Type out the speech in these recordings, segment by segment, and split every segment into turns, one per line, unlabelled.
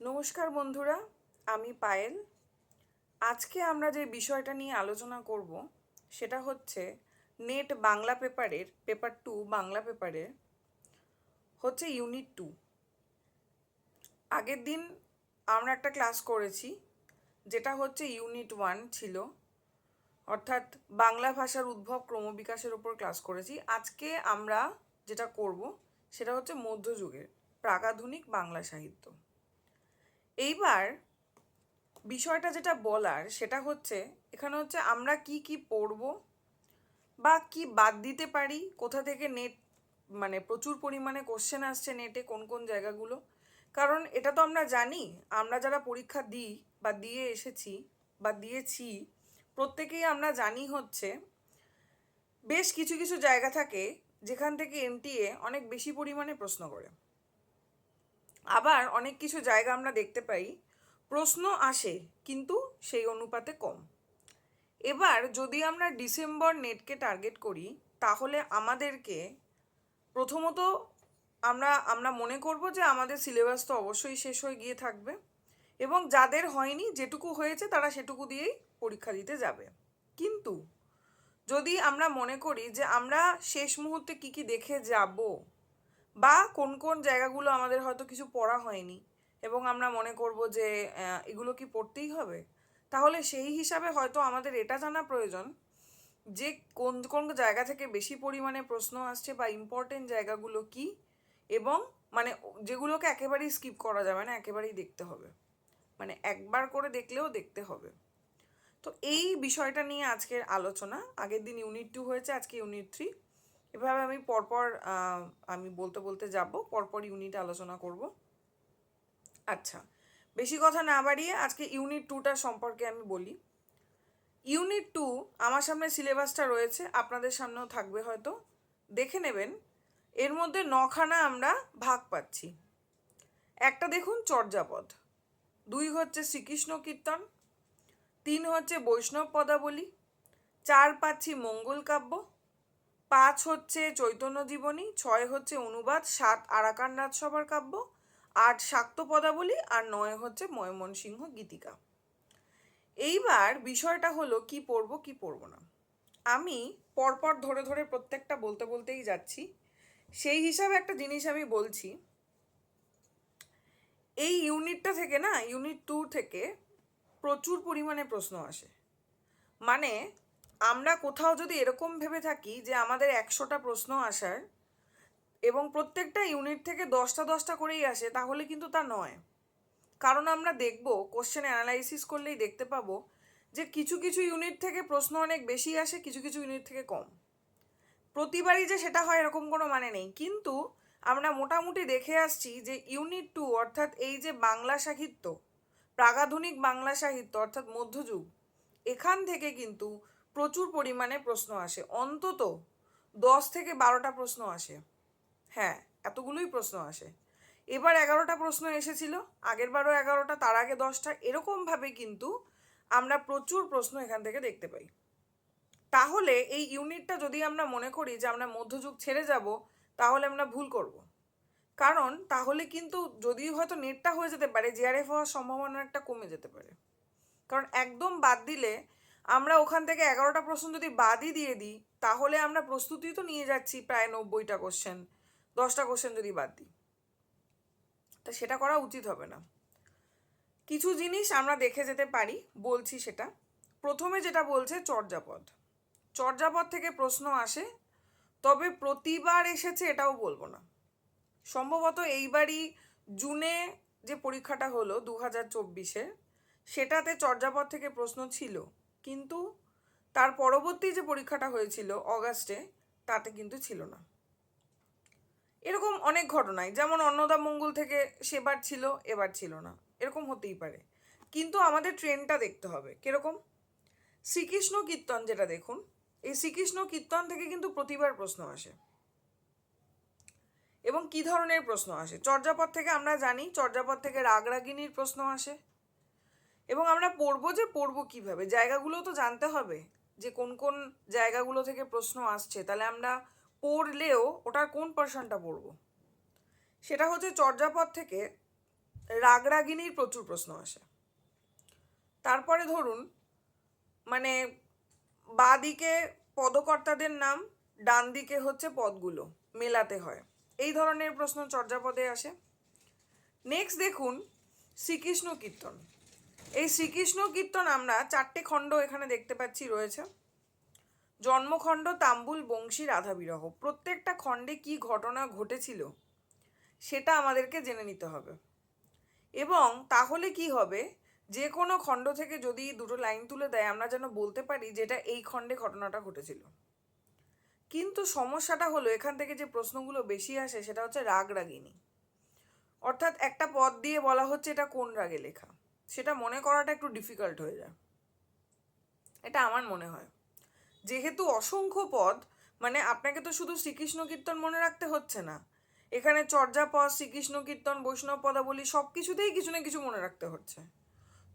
নমস্কার বন্ধুরা, আমি পায়েল। আজকে আমরা যে বিষয়টা নিয়ে আলোচনা করব, সেটা হচ্ছে নেট বাংলা পেপারের, পেপার টু বাংলা পেপারের, হচ্ছে ইউনিট টু। আগের দিন আমরা একটা ক্লাস করেছি, যেটা হচ্ছে ইউনিট ওয়ান ছিল। অর্থাৎ বাংলা ভাষার উদ্ভব ক্রমবিকাশের ওপর ক্লাস করেছি। আজকে আমরা যেটা করব সেটা হচ্ছে মধ্যযুগের প্রাগাধুনিক বাংলা সাহিত্য। এইবার বিষয়টা যেটা বলার সেটা হচ্ছে, এখানে হচ্ছে আমরা কি কি পড়ব বা কি বাদ দিতে পারি, কোথা থেকে নেট মানে প্রচুর পরিমাণে কোশ্চেন আসছে নেটে কোন কোন জায়গাগুলো? কারণ এটা তো আমরা জানি, আমরা যারা পরীক্ষা দিই বা দিয়ে এসেছি বা দিয়েছি প্রত্যেকেই আমরা জানি হচ্ছে, বেশ কিছু কিছু জায়গা থাকে যেখান থেকে এনটিএ অনেক বেশি পরিমাণে প্রশ্ন করে। আবার অনেক কিছু জায়গা আমরা দেখতে পাই, প্রশ্ন আসে কিন্তু সেই অনুপাতে কম। এবার যদি আমরা ডিসেম্বর নেটকে টার্গেট করি, তাহলে আমাদেরকে প্রথমত আমরা আমরা মনে করব যে আমাদের সিলেবাস তো অবশ্যই শেষ হয়ে গিয়ে থাকবে এবং যাদের হয়নি যেটুকু হয়েছে তারা সেটুকু দিয়েই পরীক্ষা দিতে যাবে। কিন্তু যদি আমরা মনে করি যে আমরা শেষ মুহূর্তে কি কি দেখে যাব বা কোন কোন জায়গাগুলো আমাদের হয়তো কিছু পড়া হয়নি এবং আমরা মনে করব যে এগুলো কি পড়তেই হবে, তাহলে সেই হিসাবে হয়তো আমাদের এটা জানা প্রয়োজন যে কোন কোন জায়গা থেকে বেশি পরিমাণে প্রশ্ন আসছে বা ইম্পর্টেন্ট জায়গাগুলো কি এবং মানে যেগুলোকে একেবারেই স্কিপ করা যাবে না, একেবারেই দেখতে হবে। মানে একবার করে দেখলেও দেখতে হবে। তো এই বিষয়টা নিয়ে আজকের আলোচনা, আগের দিন ইউনিট টু হয়েছে, আজকে ইউনিট থ্রি এভাবে আমি পরপর আমি বলতে বলতে যাব, পরপর ইউনিট আলোচনা করব। আচ্ছা বেশি কথা না বাড়িয়ে আজকে ইউনিট টুটার সম্পর্কে আমি বলি। ইউনিট টু আমার সামনে সিলেবাসটা রয়েছে, আপনাদের সামনেও থাকবে হয়তো। দেখে নেবেন, এর মধ্যে নখানা আমরা ভাগ পাচ্ছি। একটা দেখুন চর্যাপদ। দুই হচ্ছে শ্রীকৃষ্ণ কীর্তন তিন হচ্ছে বৈষ্ণব পদাবলী, চার পাচ্ছি মঙ্গল কাব্য, পাঁচ হচ্ছে চৈতন্য জীবনী, ছয় হচ্ছে অনুবাদ, সাত আরাকান রাজসভার কাব্য, আট শাক্ত পদাবলী আর নয় হচ্ছে ময়মনসিংহ গীতিকা। এইবার বিষয়টা হলো কি পড়ব কি পড়ব না। আমি পরপর ধরে ধরে প্রত্যেকটা বলতে বলতেই যাচ্ছি। সেই হিসাবে একটা জিনিস আমি বলছি, এই ইউনিটটা থেকে না, ইউনিট টু থেকে প্রচুর পরিমাণে প্রশ্ন আসে। মানে আমরা কোথাও যদি এরকম ভেবে থাকি যে আমাদের একশোটা প্রশ্ন আসার এবং প্রত্যেকটা ইউনিট থেকে দশটা দশটা করেই আসে, তাহলে কিন্তু তা নয়। কারণ আমরা দেখব কোশ্চেন অ্যানালাইসিস করলেই দেখতে পাবো যে কিছু কিছু ইউনিট থেকে প্রশ্ন অনেক বেশি আসে, কিছু কিছু ইউনিট থেকে কম। প্রতিবারই যে সেটা হয় এরকম কোনো মানে নেই। কিন্তু আমরা মোটামুটি দেখে আসছি যে ইউনিট টু অর্থাৎ এই যে বাংলা সাহিত্য প্রাগাধুনিক বাংলা সাহিত্য, অর্থাৎ মধ্যযুগ, এখান থেকে কিন্তু প্রচুর পরিমাণে প্রশ্ন আসে। অন্তত দশ থেকে বারোটা প্রশ্ন আসে। হ্যাঁ এতগুলোই প্রশ্ন আসে। এবার এগারোটা প্রশ্ন এসেছিল, আগের বারও এগারোটা, তার আগে দশটা, এরকমভাবে কিন্তু আমরা প্রচুর প্রশ্ন এখান থেকে দেখতে পাই। তাহলে এই ইউনিটটা যদি আমরা মনে করি যে আমরা মধ্যযুগ ছেড়ে যাব, তাহলে আমরা ভুল করব। কারণ তাহলে কিন্তু যদি হয়তো নেটটা হয়ে যেতে পারে জিআরএফ হওয়ার সম্ভাবনাটা কমে যেতে পারে। কারণ একদম বাদ দিলে আমরা ওখান থেকে এগারোটা প্রশ্ন যদি বাদই দিয়ে দিই, তাহলে আমরা প্রস্তুতি তো নিয়ে যাচ্ছি প্রায় নব্বইটা কোশ্চেন দশটা কোশ্চেন যদি বাদ দিই। তা সেটা করা উচিত হবে না। কিছু জিনিস আমরা দেখে যেতে পারি, বলছি সেটা। প্রথমে যেটা বলছে চর্যাপদ। চর্যাপদ থেকে প্রশ্ন আসে, তবে প্রতিবার এসেছে এটাও বলব না। সম্ভবত এইবারই জুনে যে পরীক্ষাটা হলো দু হাজার চব্বিশে, সেটাতে চর্যাপদ থেকে প্রশ্ন ছিল। কিন্তু তার পরবর্তী যে পরীক্ষাটা হয়েছিল অগাস্টে, তাতে কিন্তু ছিল না। এরকম অনেক ঘটনায় যেমন অন্নদা মঙ্গল থেকে সেবার ছিল, এবার ছিল না। এরকম হতেই পারে। কিন্তু আমাদের ট্রেনটা দেখতে হবে। কীরকম? শ্রীকৃষ্ণ কীর্তন যেটা দেখুন, এই শ্রীকৃষ্ণ কীর্তন থেকে কিন্তু প্রতিবার প্রশ্ন আসে। এবং কি ধরনের প্রশ্ন আসে? চর্যাপদ থেকে আমরা জানি, চর্যাপদ থেকে রাগরাগিনীর প্রশ্ন আসে। এবং আমরা পড়ব যে পড়ব কীভাবে? জায়গাগুলো তো জানতে হবে যে কোন কোন জায়গাগুলো থেকে প্রশ্ন আসছে। তাহলে আমরা পড়লেও ওটার কোন পার্সনটা পড়ব? সেটা হচ্ছে চর্যাপদ থেকে রাগরাগিনীর প্রচুর প্রশ্ন আসে। তারপরে ধরুন মানে বাদিকে পদকর্তাদের নাম, ডান দিকে হচ্ছে পদগুলো, মেলাতে হয়। এই ধরনের প্রশ্ন চর্যাপদে আসে। নেক্সট দেখুন, শ্রীকৃষ্ণ কীর্তন। এই শ্রীকৃষ্ণ কীর্তন আমরা চারটে খণ্ড এখানে দেখতে পাচ্ছি রয়েছে। জন্মখণ্ড, তাম্বুল, বংশী রাধাবিরহ প্রত্যেকটা খণ্ডে কি ঘটনা ঘটেছিল সেটা আমাদেরকে জেনে নিতে হবে। এবং তাহলে কি হবে? যে কোনো খণ্ড থেকে যদি দুটো লাইন তুলে দেয়, আমরা যেন বলতে পারি যেটা এই খণ্ডে ঘটনাটা ঘটেছিল। কিন্তু সমস্যাটা হলো এখান থেকে যে প্রশ্নগুলো বেশি আসে সেটা হচ্ছে রাগ রাগিনী। অর্থাৎ একটা পদ দিয়ে বলা হচ্ছে এটা কোন রাগে লেখা? সেটা মনে করাটা একটু ডিফিকাল্ট হয়ে যায়। এটা আমার মনে হয়। যেহেতু অসংখ্য পদ মানে আপনাকে তো শুধু শ্রীকৃষ্ণ কীর্তন মনে রাখতে হচ্ছে না। এখানে চর্যাপদ শ্রীকৃষ্ণ কীর্তন, বৈষ্ণব পদাবলী সব কিছুতেই কিছু না কিছু মনে রাখতে হচ্ছে।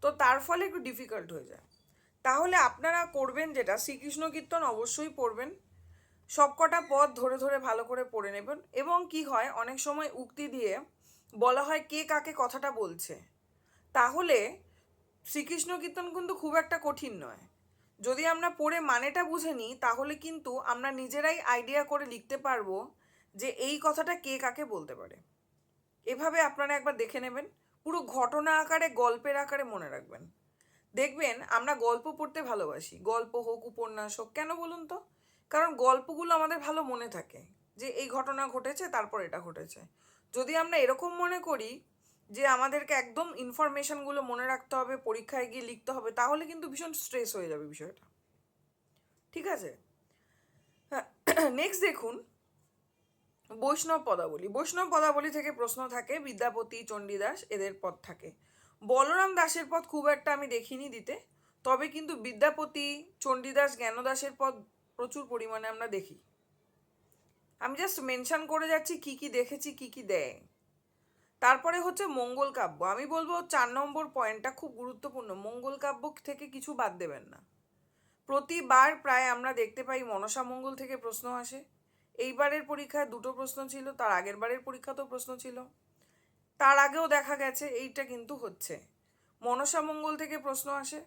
তো তার ফলে একটু ডিফিকাল্ট হয়ে যায়। তাহলে আপনারা করবেন যেটা, শ্রীকৃষ্ণ কীর্তন অবশ্যই পড়বেন। সবকটা পদ ধরে ধরে ভালো করে পড়ে নেবেন এবং কি হয়, অনেক সময় উক্তি দিয়ে বলা হয় কে কাকে কথাটা বলছে। তাহলে শ্রীকৃষ্ণ কীর্তন কিন্তু খুব একটা কঠিন নয়। যদি আমরা পড়ে মানেটা বুঝে নিই, তাহলে কিন্তু আমরা নিজেরাই আইডিয়া করে লিখতে পারব যে এই কথাটা কে কাকে বলতে পারে। এভাবে আপনারা একবার দেখে নেবেন, পুরো ঘটনা আকারে, গল্পের আকারে মনে রাখবেন। দেখবেন আমরা গল্প পড়তে ভালোবাসি। গল্প হোক, উপন্যাস হোক, কেন বলুন তো? কারণ গল্পগুলো আমাদের ভালো মনে থাকে যে এই ঘটনা ঘটেছে, তারপর এটা ঘটেছে। যদি আমরা এরকম মনে করি যে আমাদেরকে একদম ইনফরমেশনগুলো মনে রাখতে হবে, পরীক্ষায় গিয়ে লিখতে হবে, তাহলে কিন্তু ভীষণ স্ট্রেস হয়ে যাবে বিষয়টা। ঠিক আছে? নেক্সট দেখুন, বৈষ্ণব পদাবলী। বৈষ্ণব পদাবলী থেকে প্রশ্ন থাকে, বিদ্যাপতি, চণ্ডীদাস এদের পদ থাকে। বলরাম দাসের পদ খুব একটা আমি দেখিনি দিতে, তবে কিন্তু বিদ্যাপতি, চণ্ডীদাস, জ্ঞানদাসের পদ প্রচুর পরিমাণে আমরা দেখি। আমি জাস্ট মেনশন করে যাচ্ছি কি কি দেখেছি, কি কি দেয়। তারপরে হচ্ছে মঙ্গল কাব্য। আমি বলব চার নম্বর পয়েন্টটা খুব গুরুত্বপূর্ণ। মঙ্গল কাব্য থেকে কিছু বাদ দেবেন না। প্রতিবার প্রায় আমরা দেখতে পাই মনসা মঙ্গল থেকে প্রশ্ন আসে। এইবারের পরীক্ষায় দুটো প্রশ্ন ছিল, তার আগের বারের পরীক্ষাতেও প্রশ্ন ছিল। তার আগেও দেখা গেছে, এইটা কিন্তু হচ্ছে। মনসা মঙ্গল থেকে প্রশ্ন আসে।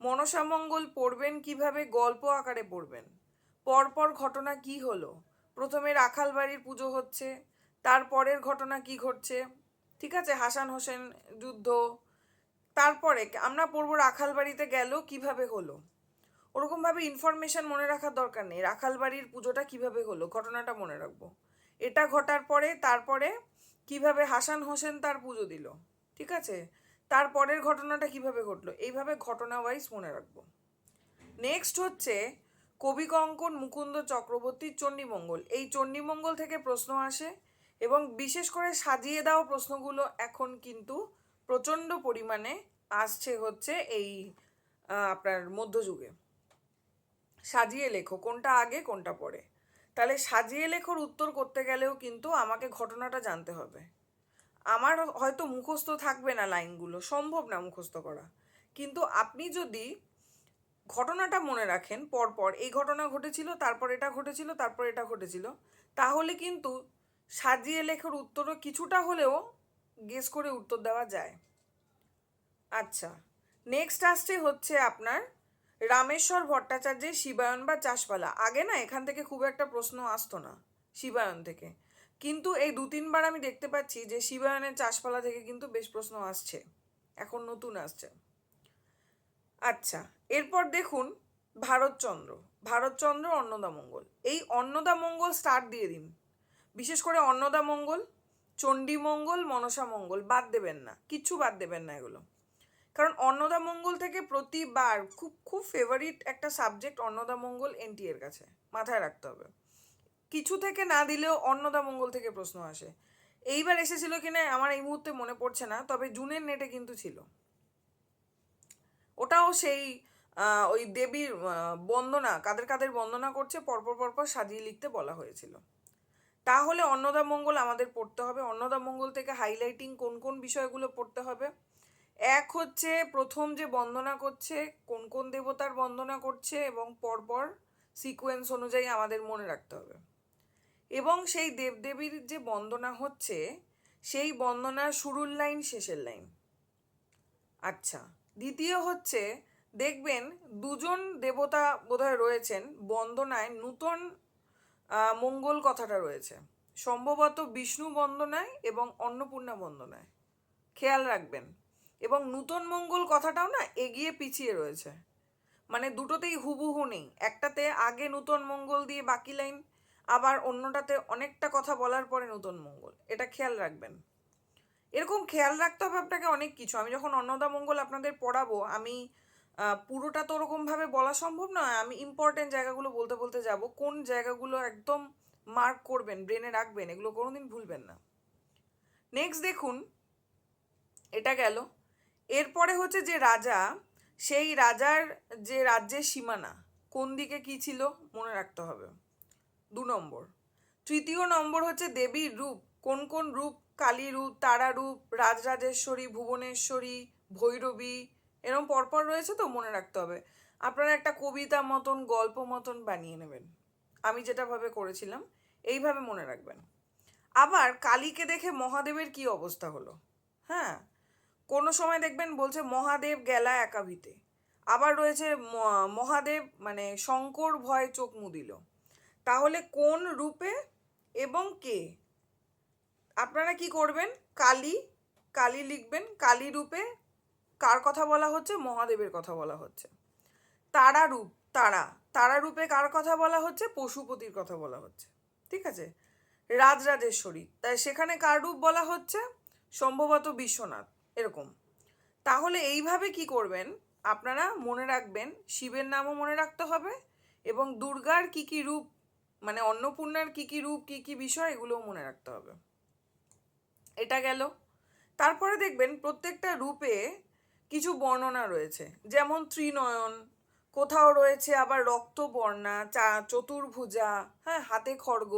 মনসা মঙ্গল পড়বেন কীভাবে? গল্প আকারে পড়বেন। পরপর ঘটনা কি হলো? প্রথমে রাখাল বাড়ির পুজো হচ্ছে, তারপরের ঘটনা কি ঘটছে? ঠিক আছে, হাসান হোসেন যুদ্ধ। তারপরে আমরা পড়ব রাখাল বাড়িতে গেল কীভাবে হলো। ওরকমভাবে ইনফরমেশন মনে রাখার দরকার নেই। রাখাল বাড়ির পুজোটা কীভাবে হলো? ঘটনাটা মনে রাখব। এটা ঘটার পরে, তারপরে কীভাবে হাসান হোসেন তার পুজো দিল? ঠিক আছে? তারপরের ঘটনাটা কীভাবে ঘটলো? এইভাবে ঘটনা ওয়াইজ মনে রাখব। নেক্সট হচ্ছে কবি কঙ্কন, মুকুন্দ চক্রবর্তীর চণ্ডীমঙ্গল এই চণ্ডীমঙ্গল থেকে প্রশ্ন আসে এবং বিশেষ করে সাজিয়ে দাও প্রশ্নগুলো এখন কিন্তু প্রচণ্ড পরিমাণে আসছে হচ্ছে এই আপনার মধ্যযুগে। সাজিয়ে লেখো, কোনটা আগে, কোনটা পরে। তাহলে সাজিয়ে লেখোর উত্তর করতে গেলেও কিন্তু আমাকে ঘটনাটা জানতে হবে। আমার হয়তো মুখস্থ থাকবে না লাইনগুলো, সম্ভব না মুখস্থ করা। কিন্তু আপনি যদি ঘটনাটা মনে রাখেন পরপর, এই ঘটনা ঘটেছিল, তারপর এটা ঘটেছিল, তারপর এটা ঘটেছিল, তাহলে কিন্তু সাজিয়ে লেখার উত্তরও কিছুটা হলেও গেস করে উত্তর দেওয়া যায়। আচ্ছা নেক্সট আসছে হচ্ছে আপনার রামেশ্বর ভট্টাচার্যের শিবায়ন বা চাষপালা আগে না এখান থেকে খুব একটা প্রশ্ন আসতো না, শিবায়ন থেকে। কিন্তু এই দু তিনবার আমি দেখতে পাচ্ছি যে শিবায়নের চাষপালা থেকে কিন্তু বেশ প্রশ্ন আসছে। এখন নতুন আসছে। আচ্ছা এরপর দেখুন ভারতচন্দ্র। ভারতচন্দ্র অন্নদামঙ্গল এই অন্নদামঙ্গল স্টার্ট দিয়ে দিন। বিশেষ করে অন্নদা অন্নদামঙ্গল চণ্ডীমঙ্গল মনসা মঙ্গল, বাদ দেবেন না। কিচ্ছু বাদ দেবেন না এগুলো। কারণ অন্নদামঙ্গল থেকে প্রতিবার খুব খুব ফেভারিট একটা সাবজেক্ট অন্নদামঙ্গল এনটি এর কাছে। মাথায় রাখতে হবে। কিছু থেকে না দিলেও অন্নদা মঙ্গল থেকে প্রশ্ন আসে। এইবার এসেছিল কিনা আমার এই মুহূর্তে মনে পড়ছে না, তবে জুনের নেটে কিন্তু ছিল। ওটাও সেই ওই দেবীর বন্দনা, কাদের কাদের বন্দনা করছে, পরপর পরপর সাজিয়ে লিখতে বলা হয়েছিল। তাহলে অন্নদা মঙ্গল আমাদের পড়তে হবে। অন্নদা মঙ্গল থেকে হাইলাইটিং কোন কোন বিষয়গুলো পড়তে হবে? এক হচ্ছে প্রথম যে বন্দনা করছে, কোন কোন দেবতার বন্দনা করছে এবং পরপর সিকোয়েন্স অনুযায়ী আমাদের মনে রাখতে হবে। এবং সেই দেবদেবীর যে বন্দনা হচ্ছে, সেই বন্দনার শুরুর লাইন, শেষের লাইন। আচ্ছা দ্বিতীয় হচ্ছে, দেখবেন দুজন দেবতা বোধহয় রয়েছেন, বন্দনায় নূতন মঙ্গল কথাটা রয়েছে। সম্ভবত বিষ্ণু বন্দনায় এবং অন্নপূর্ণা বন্দনায়। খেয়াল রাখবেন। এবং নূতন মঙ্গল কথাটাও না এগিয়ে পিছিয়ে রয়েছে। মানে দুটোতেই হুবহু নেই। একটাতে আগে নূতন মঙ্গল দিয়ে বাকি লাইন আবার অন্যটাতে অনেকটা কথা বলার পরে নতুন মঙ্গল। এটা খেয়াল রাখবেন। এরকম খেয়াল রাখতে হবে আপনাকে অনেক কিছু। আমি যখন অন্নদা মঙ্গল আপনাদের পড়াবো, আমি পুরোটা তো ওরকমভাবে বলা সম্ভব নয়। আমি ইম্পর্টেন্ট জায়গাগুলো বলতে বলতে যাব। কোন জায়গাগুলো একদম মার্ক করবেন ব্রেনে রাখবেন, এগুলো কোনোদিন ভুলবেন না। নেক্সট দেখুন, এটা গেল। এরপরে হচ্ছে যে রাজা, সেই রাজার যে রাজ্যের সীমানা, কোন দিকে কি ছিল, মনে রাখতে হবে। দু নম্বর। তৃতীয় নম্বর হচ্ছে দেবীর রূপ। কোন কোন রূপ? কালী রূপ, তারা রূপ, রাজরাজেশ্বরী, ভুবনেশ্বরী, ভৈরবী এরকম পরপর রয়েছে তো মনে রাখতে হবে। আপনারা একটা কবিতা মতন, গল্প মতন বানিয়ে নেবেন। আমি যেটাভাবে করেছিলাম, এইভাবে মনে রাখবেন। আবার কালীকে দেখে মহাদেবের কি অবস্থা হলো? হ্যাঁ কোনো সময় দেখবেন বলছে মহাদেব গেলা একাভিতে। আবার রয়েছে মহাদেব মানে শঙ্কর ভয় চোখ মুদিল। তাহলে কোন রূপে এবং কে? আপনারা কি করবেন? কালী কালী লিখবেন। কালী রূপে কার কথা বলা হচ্ছে? মহাদেবের কথা বলা হচ্ছে। তারা রূপ, তারা। তারা রূপে কার কথা বলা হচ্ছে? পশুপতির কথা বলা হচ্ছে। ঠিক আছে? রাজরাজেশ্বরী। তাই সেখানে কার রূপ বলা হচ্ছে? সম্ভবত বিশ্বনাথ। এরকম। তাহলে এইভাবে কি করবেন? আপনারা মনে রাখবেন, শিবের নামও মনে রাখতে হবে এবং দুর্গার কি কি রূপ মানে অন্নপূর্ণার কি কি রূপ, কি কি বিষয়, এগুলোও মনে রাখতে হবে। এটা গেল। তারপরে দেখবেন প্রত্যেকটা রূপে কিছু বর্ণনা রয়েছে। যেমন ত্রিনয়ন, কোথাও রয়েছে আবার রক্তবর্ণা, চা, চতুর্ভুজা হ্যাঁ হাতে খড়গ।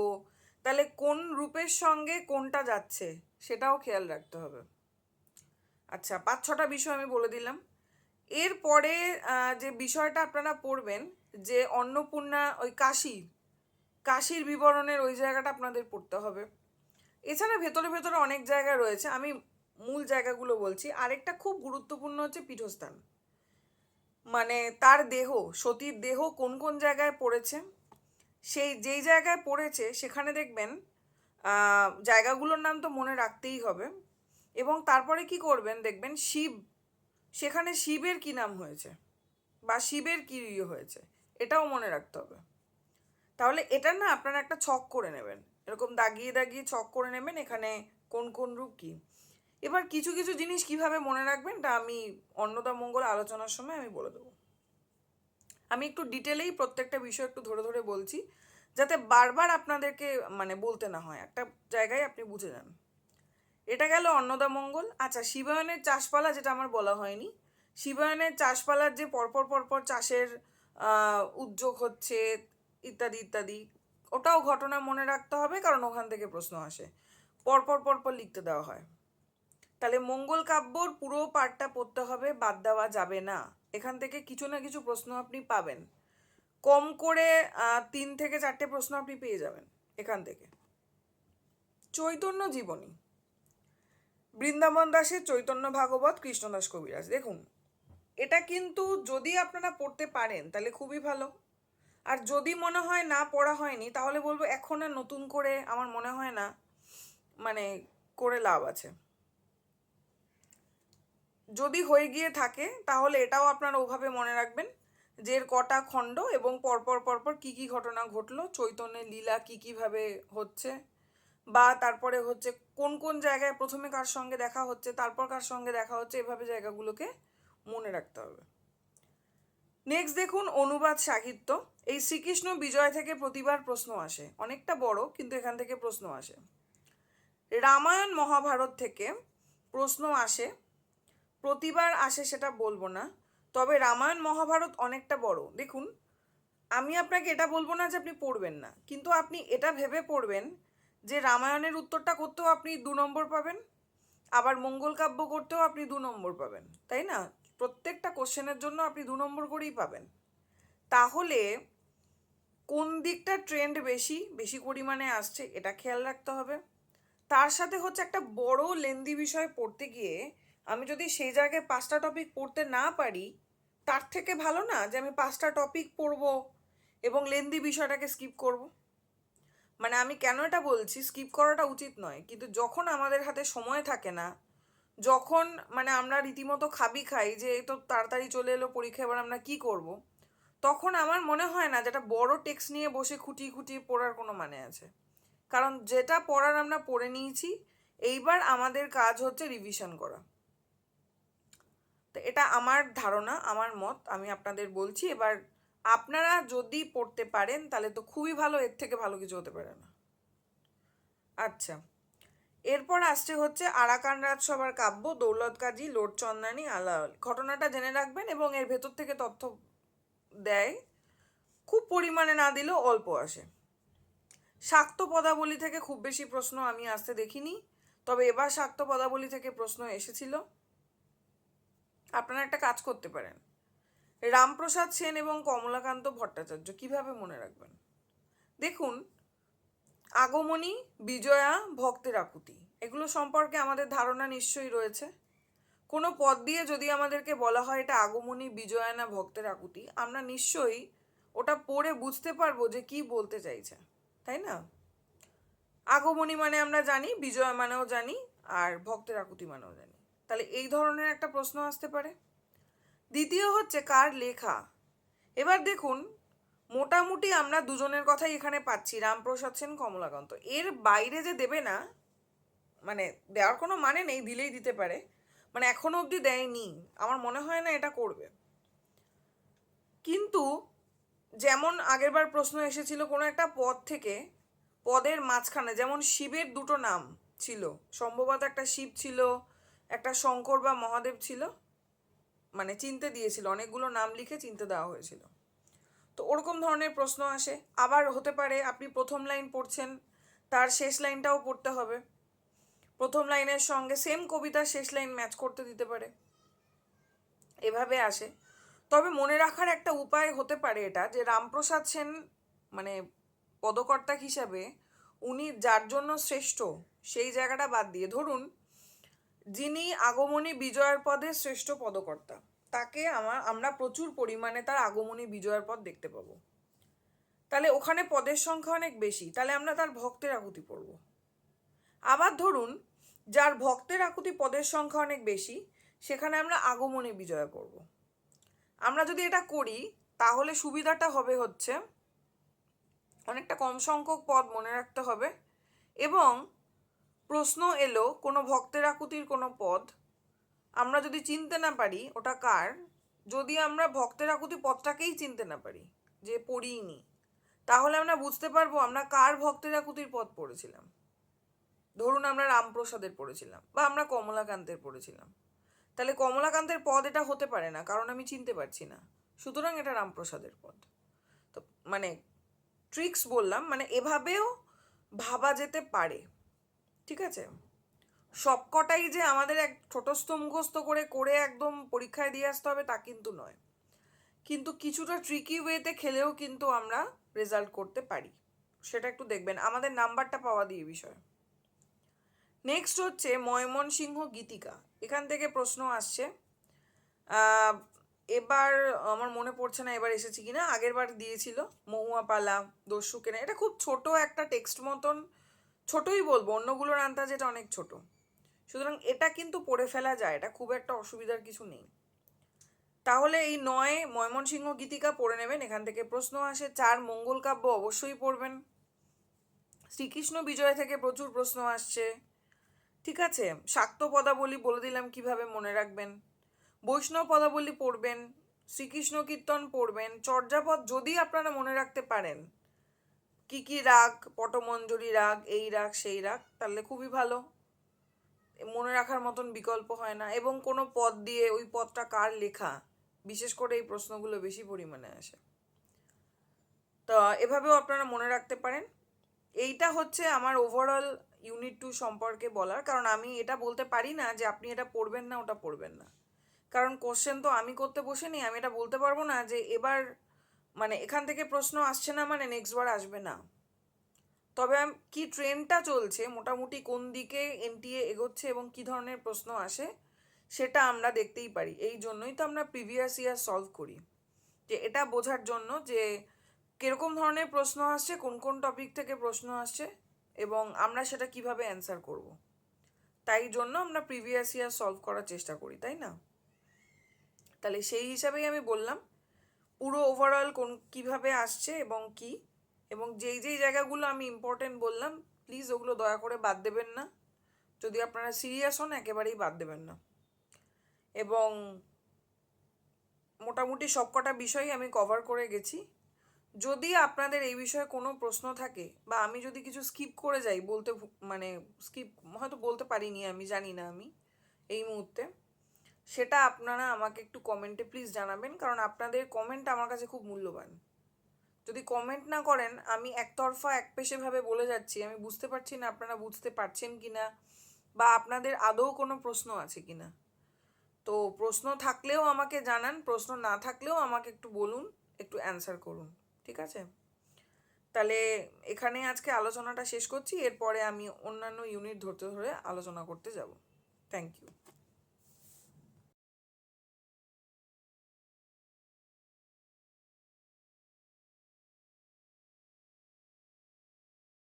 তাহলে কোন রূপের সঙ্গে কোনটা যাচ্ছে, সেটাও খেয়াল রাখতে হবে। আচ্ছা পাঁচ, ছটা বিষয় আমি বলে দিলাম। এরপরে যে বিষয়টা আপনারা পড়বেন, যে অন্নপূর্ণা, ওই কাশী কাশীর বিবরণের ওই জায়গাটা আপনাদের পড়তে হবে। এছাড়া ভেতরে ভেতরে অনেক জায়গা রয়েছে, আমি মূল জায়গাগুলো বলছি। আরেকটা খুব গুরুত্বপূর্ণ হচ্ছে পীঠস্থান। মানে তার দেহ, সতীর দেহ কোন কোন জায়গায় পড়েছে? সেই যেই জায়গায় পড়েছে, সেখানে দেখবেন জায়গাগুলোর নাম তো মনে রাখতেই হবে। এবং তারপরে কি করবেন, দেখবেন শিব, সেখানে শিবের কি নাম হয়েছে? বা শিবের কী ইয়ে হয়েছে? এটাও মনে রাখতে হবে। তাহলে এটা না আপনারা একটা ছক করে নেবেন। এরকম দাগিয়ে দাগিয়ে ছক করে নেবেন এখানে কোন কোন রূপ কি। এবার কিছু কিছু জিনিস কীভাবে মনে রাখবেন তা আমি অন্নদা মঙ্গল আলোচনার সময় আমি বলে দেবো। আমি একটু ডিটেলেই প্রত্যেকটা বিষয় একটু ধরে ধরে বলছি, যাতে বারবার আপনাদেরকে মানে বলতে না হয়। একটা জায়গায় আপনি বুঝে যান। এটা গেল অন্নদা মঙ্গল। আচ্ছা শিবায়নের চাষপালা যেটা আমার বলা হয়নি, শিবায়নের চাষপালার যে পরপর পরপর চাষের উদ্যোগ হচ্ছে ইত্যাদি ইত্যাদি। ওটাও ঘটনা মনে রাখতে হবে, কারণ ওখান থেকে প্রশ্ন আসে। পরপর পরপর লিখতে দেওয়া হয়। তাহলে মঙ্গল কাব্যর পুরো পাঠটা পড়তে হবে, বাদ দেওয়া যাবে না। এখান থেকে কিছু না কিছু প্রশ্ন আপনি পাবেন। কম করে তিন থেকে চারটে প্রশ্ন আপনি পেয়ে যাবেন এখান থেকে। চৈতন্য জীবনী। বৃন্দাবন দাসের চৈতন্য ভাগবত, কৃষ্ণদাস কবিরাজ। দেখুন, এটা কিন্তু যদি আপনারা পড়তে পারেন, তাহলে খুবই ভালো। আর যদি মনে হয় না পড়া হয়নি, তাহলে বলব এখন আর নতুন করে আমার মনে হয় না মানে করে লাভ আছে। যদি হয়ে গিয়ে থাকে, তাহলে এটাও আপনারা ওভাবে মনে রাখবেন যে এর কটা খণ্ড এবং পরপর পরপর কি কি ঘটনা ঘটলো, চৈতন্যের লীলা কি কীভাবে হচ্ছে, বা তারপরে হচ্ছে কোন কোন জায়গায় প্রথমে কার সঙ্গে দেখা হচ্ছে, তারপর কার সঙ্গে দেখা হচ্ছে, এভাবে জায়গাগুলোকে মনে রাখতে হবে। নেক্সট দেখুন, অনুবাদ সাহিত্য। এই শ্রীকৃষ্ণ বিজয় থেকে প্রতিবার প্রশ্ন আসে। অনেকটা বড়, কিন্তু এখান থেকে প্রশ্ন আসে। রামায়ণ মহাভারত থেকে প্রশ্ন আসে, প্রতিবার আসে সেটা বলব না, তবে রামায়ণ মহাভারত অনেকটা বড়। দেখুন, আমি আপনাকে এটা বলব না যে আপনি পড়বেন না, কিন্তু আপনি এটা ভেবে পড়বেন যে রামায়ণের উত্তরটা করতেও আপনি দু নম্বর পাবেন, আবার মঙ্গল কাব্য করতেও আপনি দু নম্বর পাবেন, তাই না? প্রত্যেকটা কোশ্চেনের জন্য আপনি দু নম্বর করেই পাবেন। তাহলে কোন দিকটা ট্রেন্ড বেশি বেশি পরিমাণে আসছে এটা খেয়াল রাখতে হবে। তার সাথে হচ্ছে একটা বড় লেন্দি বিষয় পড়তে গিয়ে আমি যদি সেই জায়গায় পাঁচটা টপিক পড়তে না পারি, তার থেকে ভালো না যে আমি পাঁচটা টপিক পড়ব এবং লেন্দি বিষয়টাকে স্কিপ করব। মানে আমি কেন এটা বলছি স্কিপ করাটা উচিত নয়, কিন্তু যখন আমাদের হাতে সময় থাকে না যখন মানে আমরা রীতিমতো খাবি খাই যে এই তো তাড়াতাড়ি চলে এলো পরীক্ষা, এবার আমরা কি করব? তখন আমার মনে হয় না যেটা বড় টেক্সট নিয়ে বসে খুঁটিয়ে খুঁটিয়ে পড়ার কোনো মানে আছে। কারণ যেটা পড়ার আমরা পড়ে নিয়েছি, এইবার আমাদের কাজ হচ্ছে রিভিশন করা। তো এটা আমার ধারণা, আমার মত, আমি আপনাদের বলছি। এবার আপনারা যদি পড়তে পারেন, তাহলে তো খুবই ভালো, এর থেকে ভালো কিছু হতে পারে না। আচ্ছা। এরপর আসছে হচ্ছে আরাকান রাজসভার কাব্য দৌলত কাজী লোট চন্দানি আলাওয়াল ঘটনাটা জেনে রাখবেন এবং এর ভেতর থেকে তথ্য দেয়, খুব পরিমাণে না দিলেও অল্প আসে। শাক্ত পদাবলী থেকে খুব বেশি প্রশ্ন আমি আসতে দেখিনি, তবে এবার শাক্ত পদাবলী থেকে প্রশ্ন এসেছিল। আপনারা একটা কাজ করতে পারেন। রামপ্রসাদ সেন এবং কমলাকান্ত ভট্টাচার্য কীভাবে মনে রাখবেন? দেখুন আগমনী, বিজয়া, ভক্তের আকুতি। এগুলো সম্পর্কে আমাদের ধারণা নিশ্চয়ই রয়েছে। কোনো পদ দিয়ে যদি আমাদেরকে বলা হয় এটা আগমনী, বিজয়া না ভক্তের আকুতি, আমরা নিশ্চয়ই ওটা পড়ে বুঝতে পারব যে কি বলতে চাইছে, তাই না? আগমনী মানে আমরা জানি, বিজয়া মানেও জানি, আর ভক্তের আকুতি মানেও জানি। তাহলে এই ধরনের একটা প্রশ্ন আসতে পারে। দ্বিতীয় হচ্ছে কার লেখা? এবার দেখুন মোটামুটি আমরা দুজনের কথাই এখানে পাচ্ছি, রামপ্রসাদ সেন, কমলাকান্ত। এর বাইরে যে দেবে না মানে দেওয়ার কোনো মানে নেই, দিলেই দিতে পারে। মানে এখনও অবধি দেয়নি। আমার মনে হয় না এটা করবে। কিন্তু যেমন আগেরবার প্রশ্ন এসেছিল কোনো একটা পদ থেকে, পদের মাঝখানে যেমন শিবের দুটো নাম ছিল, সম্ভবত একটা শিব ছিল, একটা শঙ্কর বা মহাদেব ছিল মানে চিনতে দিয়েছিল, অনেকগুলো নাম লিখে চিনতে দেওয়া হয়েছিল। তো ওরকম ধরনের প্রশ্ন আসে। আবার হতে পারে আপনি প্রথম লাইন পড়ছেন, তার শেষ লাইনটাও পড়তে হবে। প্রথম লাইনের সঙ্গে সেম কবিতার শেষ লাইন ম্যাচ করতে দিতে পারে। এভাবে আসে। তবে মনে রাখার একটা উপায় হতে পারে এটা যে রামপ্রসাদ সেন মানে পদকর্তা হিসাবে উনি যার জন্য শ্রেষ্ঠ সেই জায়গাটা বাদ দিয়ে, ধরুন, যিনি আগমনী বিজয়ের পদে শ্রেষ্ঠ পদকর্তা। তাকে আমার, আমরা প্রচুর পরিমাণে তার আগমনী বিজয়ের পথ দেখতে পাবো। তাহলে ওখানে পদের সংখ্যা অনেক বেশি, তাহলে আমরা তার ভক্তের আকুতি পড়ব। আবার ধরুন, যার ভক্তের আকুতি পদের সংখ্যা অনেক বেশি, সেখানে আমরা আগমনী বিজয় পড়ব আমরা যদি এটা করি, তাহলে সুবিধাটা হবে হচ্ছে, অনেকটা কম সংখ্যক পদ মনে রাখতে হবে এবং প্রশ্ন এলো কোনো ভক্তের আকুতির কোনো পদ আমরা যদি চিনতে না পারি ওটা কার, যদি আমরা ভক্তের আকুতি পদটাকেই চিনতে না পারি, যে পড়িনি তাহলে আমরা বুঝতে পারব আমরা কার ভক্তের আকুতির পদ পড়েছিলাম। ধরুন আমরা রামপ্রসাদের পড়েছিলাম বা আমরা কমলাকান্তের পড়েছিলাম। তাহলে কমলাকান্তের পদ এটা হতে পারে না, কারণ আমি চিনতে পারছি না। সুতরাং এটা রামপ্রসাদের পদ। তো মানে ট্রিক্স বললাম মানে এভাবেও ভাবা যেতে পারে। ঠিক আছে? সবকটাই যে আমাদের এক ছোটস্থ মুখস্থ করে করে একদম পরীক্ষায় দিয়ে আসতে হবে তা কিন্তু নয়। কিন্তু কিছুটা ট্রিকি ওয়েতে খেলেও কিন্তু আমরা রেজাল্ট করতে পারি। সেটা একটু দেখবেন। আমাদের নাম্বারটা পাওয়া দিয়ে বিষয়। নেক্সট হচ্ছে ময়মনসিংহ গীতিকা। এখান থেকে প্রশ্ন আসছে এবার আমার মনে পড়ছে না এবার এসেছে কিনা, আগের বার দিয়েছিল মহুয়া পালা দস্যু কেনা। এটা খুব ছোট একটা টেক্সট মতন, ছোটই বলব, অন্যগুলোর আন্দাজ এটা অনেক ছোট। সুতরাং এটা কিন্তু পড়ে ফেলা যায়, এটা খুব একটা অসুবিধার কিছু নেই। তাহলে এই নয় ময়মনসিংহ গীতিকা পড়ে নেবেন, এখান থেকে প্রশ্ন আসে, চার মঙ্গল কাব্য অবশ্যই পড়বেন। শ্রীকৃষ্ণ বিজয় থেকে প্রচুর প্রশ্ন আসছে। ঠিক আছে, শাক্ত পদাবলী বলে দিলাম কীভাবে মনে রাখবেন। বৈষ্ণব পদাবলী পড়বেন, শ্রীকৃষ্ণ কীর্তন পড়বেন, চর্যাপদ যদি আপনারা মনে রাখতে পারেন, কি কি রাগ, পটমঞ্জরি রাগ, এই রাগ, সেই রাগ, তাহলে খুবই ভালো। মনে রাখার মতন বিকল্প হয় না এবং কোনো পদ দিয়ে ওই পদটা কার লেখা, বিশেষ করে এই প্রশ্নগুলো বেশি পরিমাণে আসে। তো এভাবেও আপনারা মনে রাখতে পারেন। এইটা হচ্ছে আমার ওভারঅল ইউনিট টু সম্পর্কে বলার, কারণ আমি এটা বলতে পারি না যে আপনি এটা পড়বেন না, ওটা পড়বেন না। কারণ কোশ্চেন তো আমি করতে বসিনি আমি এটা বলতে পারব না যে এবার মানে এখান থেকে প্রশ্ন আসছে না মানে নেক্সট বার আসবে না। তবে কি ট্রেনটা চলছে, মোটামুটি কোন দিকে এনটিএ এগোচ্ছে এবং কি ধরনের প্রশ্ন আসে, সেটা আমরা দেখতেই পারি। এই জন্যই তো আমরা প্রিভিয়াস ইয়ার সলভ করি। যে এটা বোঝার জন্য যে কীরকম ধরনের প্রশ্ন আসছে, কোন কোন টপিক থেকে প্রশ্ন আসছে এবং আমরা সেটা কীভাবে অ্যান্সার করব। তাই জন্য আমরা প্রিভিয়াস ইয়ার সলভ করার চেষ্টা করি, তাই না? তাহলে সেই হিসাবেই আমি বললাম, পুরো ওভারঅল কোন, কীভাবে আসছে এবং কি এবং যেই যেই জায়গাগুলো আমি ইম্পর্টেন্ট বললাম প্লিজ ওগুলো দয়া করে বাদ দেবেন না। যদি আপনারা সিরিয়াস হন, একেবারেই বাদ দেবেন না। এবং মোটামুটি সবকটা বিষয়ই আমি কভার করে গেছি। যদি আপনাদের এই বিষয়ে কোনো প্রশ্ন থাকে, বা আমি যদি কিছু স্কিপ করে যাই, বলতে মানে স্কিপ হয়তো বলতে পারিনি আমি, জানি না আমি এই মুহূর্তে, সেটা আপনারা আমাকে একটু কমেন্টে প্লিজ জানাবেন, কারণ আপনাদের কমেন্ট আমার কাছে খুব মূল্যবান। যদি কমেন্ট না করেন, আমি একতরফা এক একপেশেভাবে বলে যাচ্ছি। আমি বুঝতে পারছি না আপনারা বুঝতে পারছেন কি না বা আপনাদের আদৌ কোনো প্রশ্ন আছে কি না তো প্রশ্ন থাকলেও আমাকে জানান, প্রশ্ন না থাকলেও আমাকে একটু বলুন, একটু অ্যান্সার করুন, ঠিক আছে? তাহলে এখানে আজকে আলোচনাটা শেষ করছি, এরপরে আমি অন্যান্য ইউনিট ধরতে ধরে আলোচনা করতে যাব। Thank you